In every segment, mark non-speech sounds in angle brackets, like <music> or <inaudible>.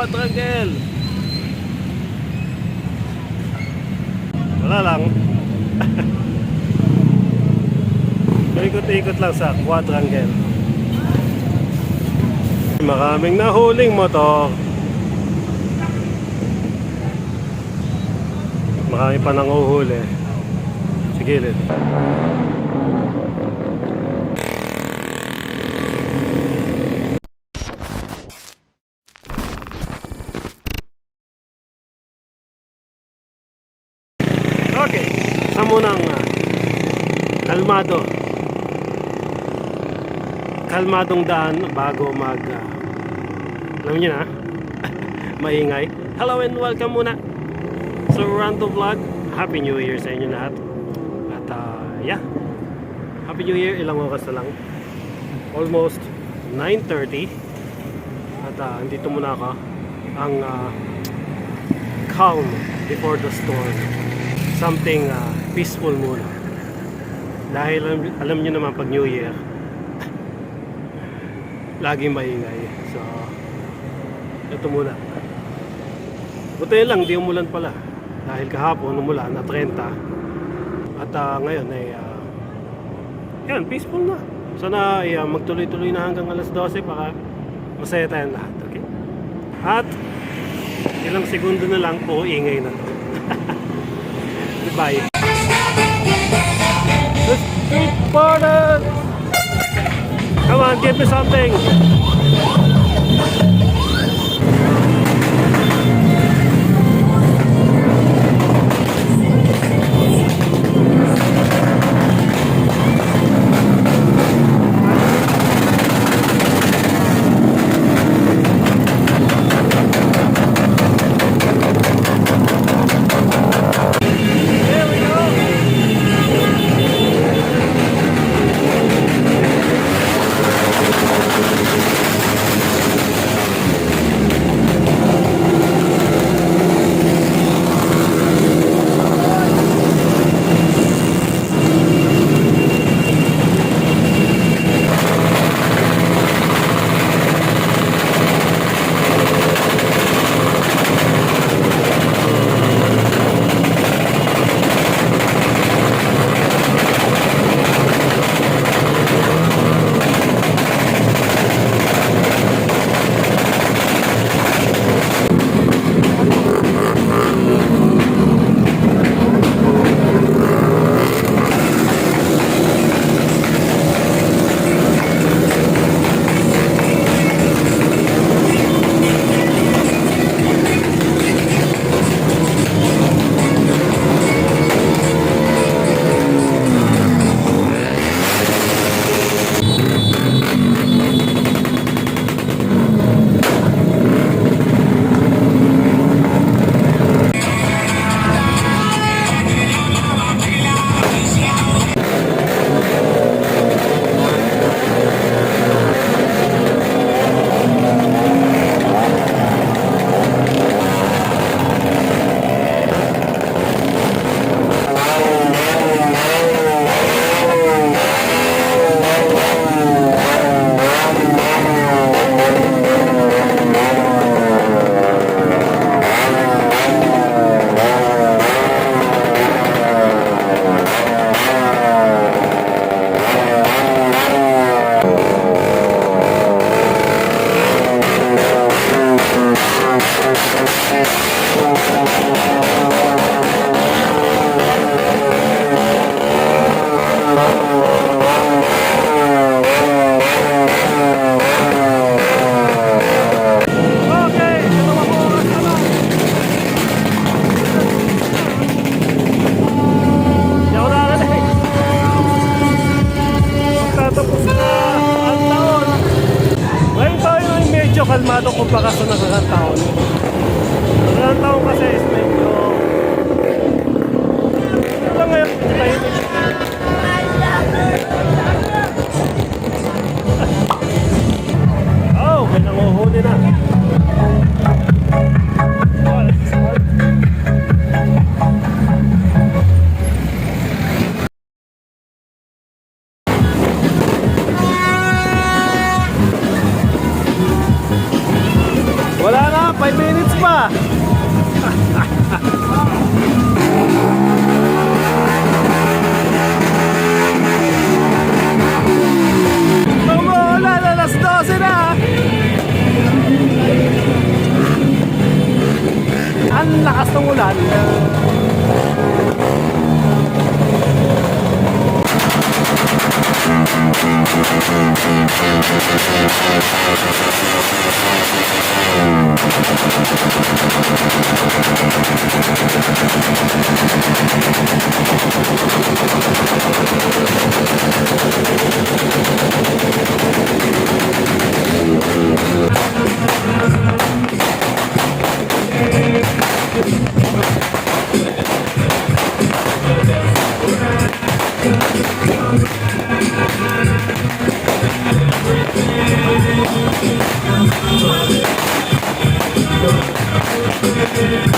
quadrangle. Wala lang. <laughs> Ikot-ikot lang sa quadrangle. Maraming nahuling motor. Marami pa nang uhuli. Sa gilid. Okay. Sa munang ah, kalmado. Kalmadong daan bago mag ah, alam niyo na <laughs> maingay. Hello and welcome muna sa Rando Vlog. Happy New Year sa inyo lahat. At ah, yeah. Happy New Year. Ilang oras na lang. Almost 9.30. At ah, andito muna ako. Ang ah, calm before the storm. Something ah, peaceful muna. Dahil alam, alam nyo naman pag New Year, <laughs> laging maingay. So, ito muna. Buti lang, di umulan pala. Dahil kahapon umulan na 30. At ah, ngayon ay ah, yan, peaceful na. Sana ay ah, magtuloy-tuloy na hanggang alas 12 para masaya tayong lahat. Okay? At ilang segundo na lang po ingay na to. <laughs> Goodbye. Come on, give me something! lakas ng ulan. Thank Thank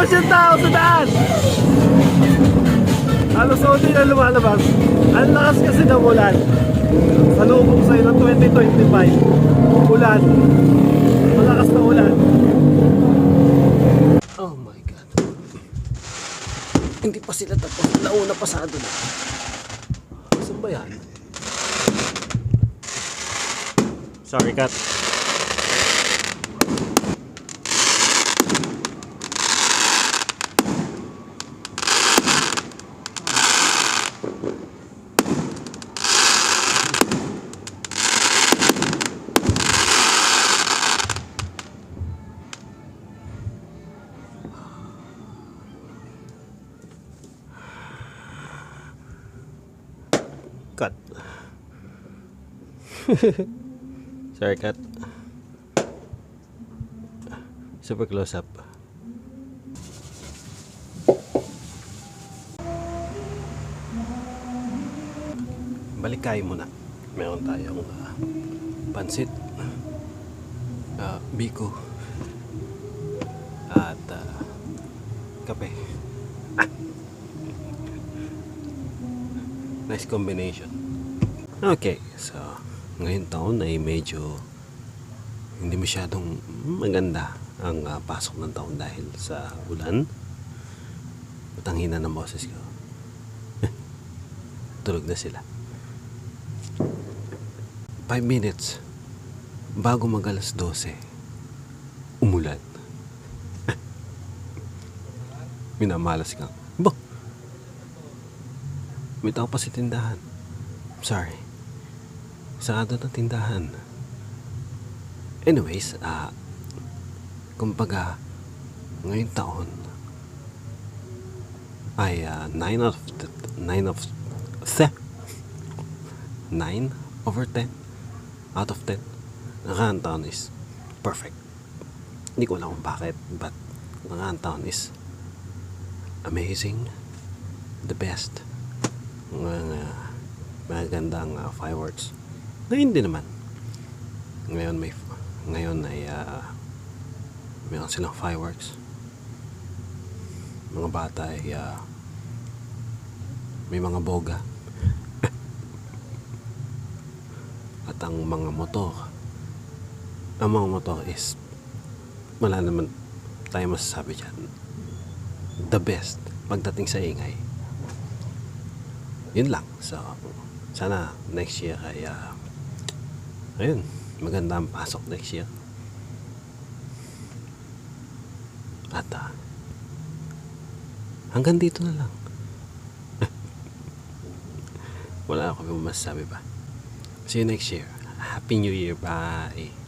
Lumabas yung tao sa daan! Halos unti na lumalabas. Ang lakas kasi ng ulan. Sa lubong sa'yo ng 2025. Ulan. Malakas na ulan. Oh my God. Hindi pa sila tapos. Nauna pasado na. Saan ba yan? Sorry, Kat. Cut. Sorry, cut. <laughs> Super close up. Balik kayo muna. Meron tayong ah, pansit, ah, biko, at ah, kape. Nice combination. Okay, so ngayon taon ay medyo hindi masyadong maganda ang ah, pasok ng taon dahil sa ulan. At ang hina ng boses ko. <laughs> Tulog na sila. 5 minutes bago mag alas 12 umulan. <laughs> Minamalas ka. May tao pa sa tindahan. Sorry. Sarado ng tindahan. Anyways, ah, kumbaga, ngayong taon, ay ah, 9 out of 9 of 10 9 over 10 out of 10 nakakang taon is perfect hindi ko alam kung bakit but nakakang taon is amazing the best mga magandang uh, fireworks. Ngayon din naman. Ngayon may ngayon ay uh, meron silang fireworks. Mga bata ay uh, may mga boga. <laughs> At ang mga motor. Ang mga motor is wala naman tayo masasabi dyan. The best pagdating sa ingay yun lang. So sana next year ay uh, ayun maganda ang pasok next year. At uh, hanggang dito na lang. <laughs> Wala ako masasabi pa. See you next year. Happy new year. Bye